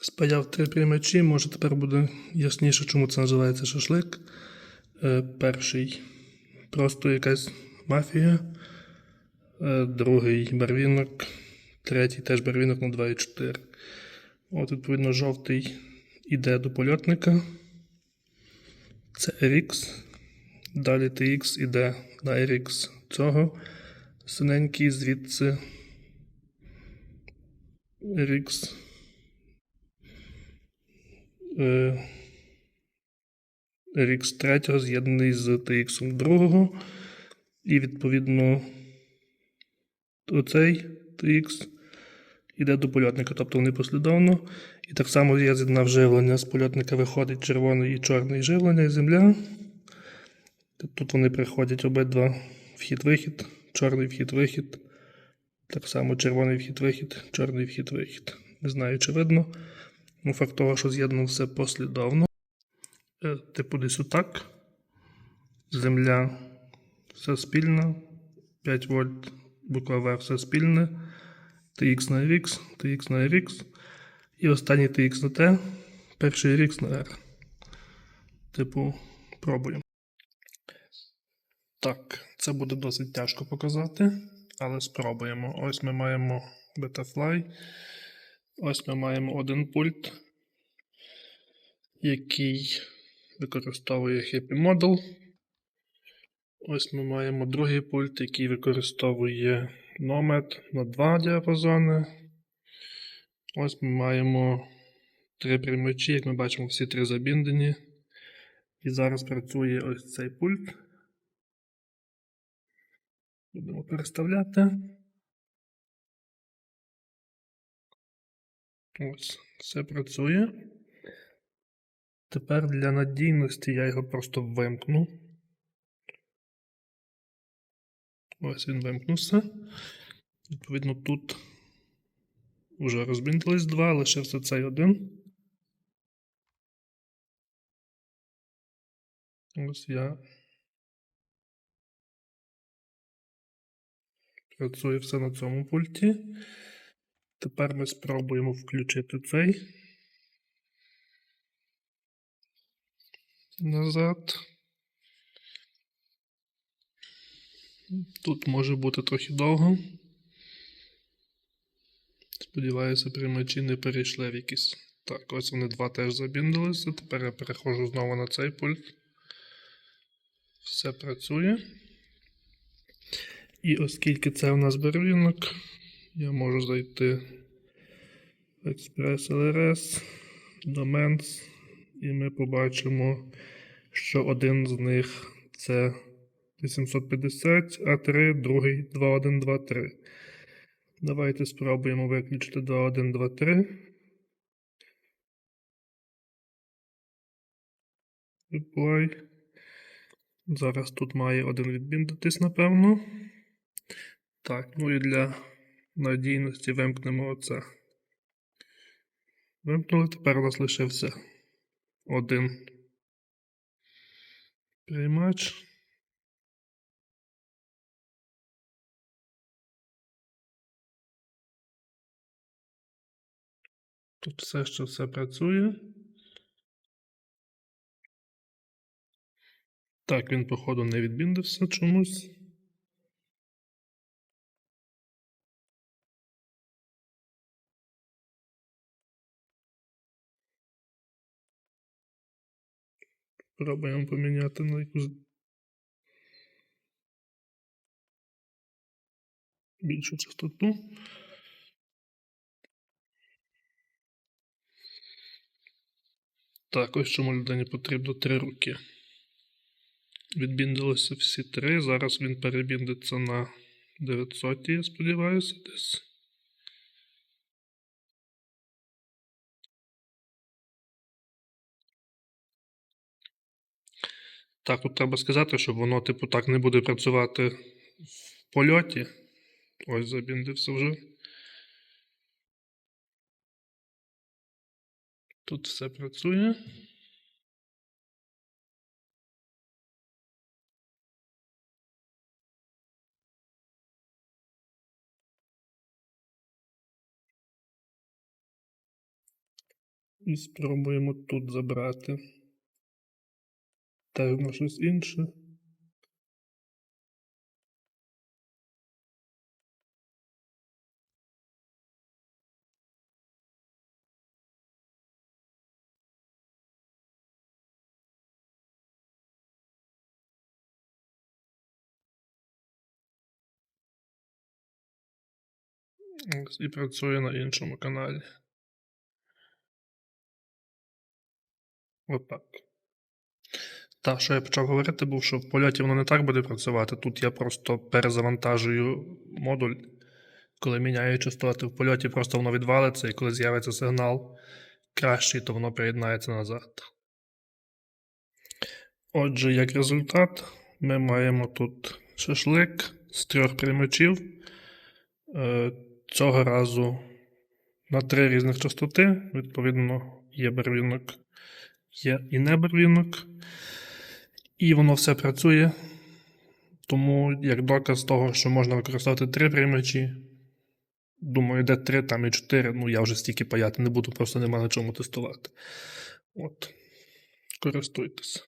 Спаяв три приймачі, може тепер буде ясніше, чому це називається шашлик. Е, перший просто якась мафія. Е, другий барвінок. Третій теж барвінок на 2,4. От, відповідно, жовтий іде до польотника. Це RX. Далі TX іде на RX цього. Синенький звідси. RX. Е, RX 3 з'єднаний з TX 2. І відповідно оцей TX іде до польотника, тобто вони послідовно. І так само я з'єднав живлення. З польотника виходить червоний і чорний живлення і земля. Тут вони приходять обидва вхід-вихід, чорний вхід-вихід. Так само червоний вхід-вихід, чорний вхід-вихід. Не знаю, чи видно. Ну, факт того, що з'єднано все послідовно. Е, Типу десь отак. Земля все спільна. 5 вольт, буква В все спільне. TX на RX, TX на RX. І останній TX на T, перший RX на R. Типу, пробуємо. Так, це буде досить тяжко показати, але спробуємо. Ось ми маємо Betafly. Ось ми маємо один пульт, який використовує Happy Model. Ось ми маємо другий пульт, який використовує Nomad на два діапазони. Ось ми маємо три приймачі, як ми бачимо, всі три забіндені. І зараз працює ось цей пульт. Будемо переставляти. Ось, все працює. Тепер для надійності я його просто вимкну. Ось він вимкнувся. Відповідно, тут вже розбіндились два, лишився цей один. Ось я. Працює все на цьому пульті. Тепер ми спробуємо включити цей. Назад. Тут може бути трохи довго. Сподіваюся, приймачі не перейшли в якісь. Так, ось вони два теж забіндилися. Тепер я переходжу знову на цей пульт. Все працює. І оскільки це у нас барвінок, можу зайти в Express LRS, Domains, і ми побачимо, що один з них це 850, а 3, другий 2123. Давайте спробуємо виключити 2123. Reply. Зараз тут має один відбіндитись, напевно. Так, ну і для надійності вимкнемо оце. Вимкнули, тепер у нас лишився один приймач. Тут все ще все працює. Так, він, походу, не відбіндився чомусь. Пробуємо поміняти на якусь більшу частоту. Так, ось чому людині потрібно три руки. Відбіндилися всі три. Зараз він перебіндиться на 900, я сподіваюся, десь. Так, от треба сказати, що воно, типу, так не буде працювати в польоті. Ось забіндився вже. Тут все працює. І спробуємо тут забрати. Теж на щось інше. І працює на іншому каналі. Отак. Та, що я почав говорити, був, що в польоті воно не так буде працювати. Тут я просто перезавантажую модуль. Коли міняю частоти в польоті, просто воно відвалиться, і коли з'явиться сигнал кращий, то воно приєднається назад. Отже, як результат, ми маємо тут шашлик з трьох приймачів. Е, Цього разу на три різних частоти. Відповідно, є барвінок, є і не барвінок. І воно все працює. Тому, як доказ того, що можна використовувати три приймачі, думаю, де три, там і чотири. Ну, я вже стільки паяти не буду, просто нема на чому тестувати. От. Користуйтесь.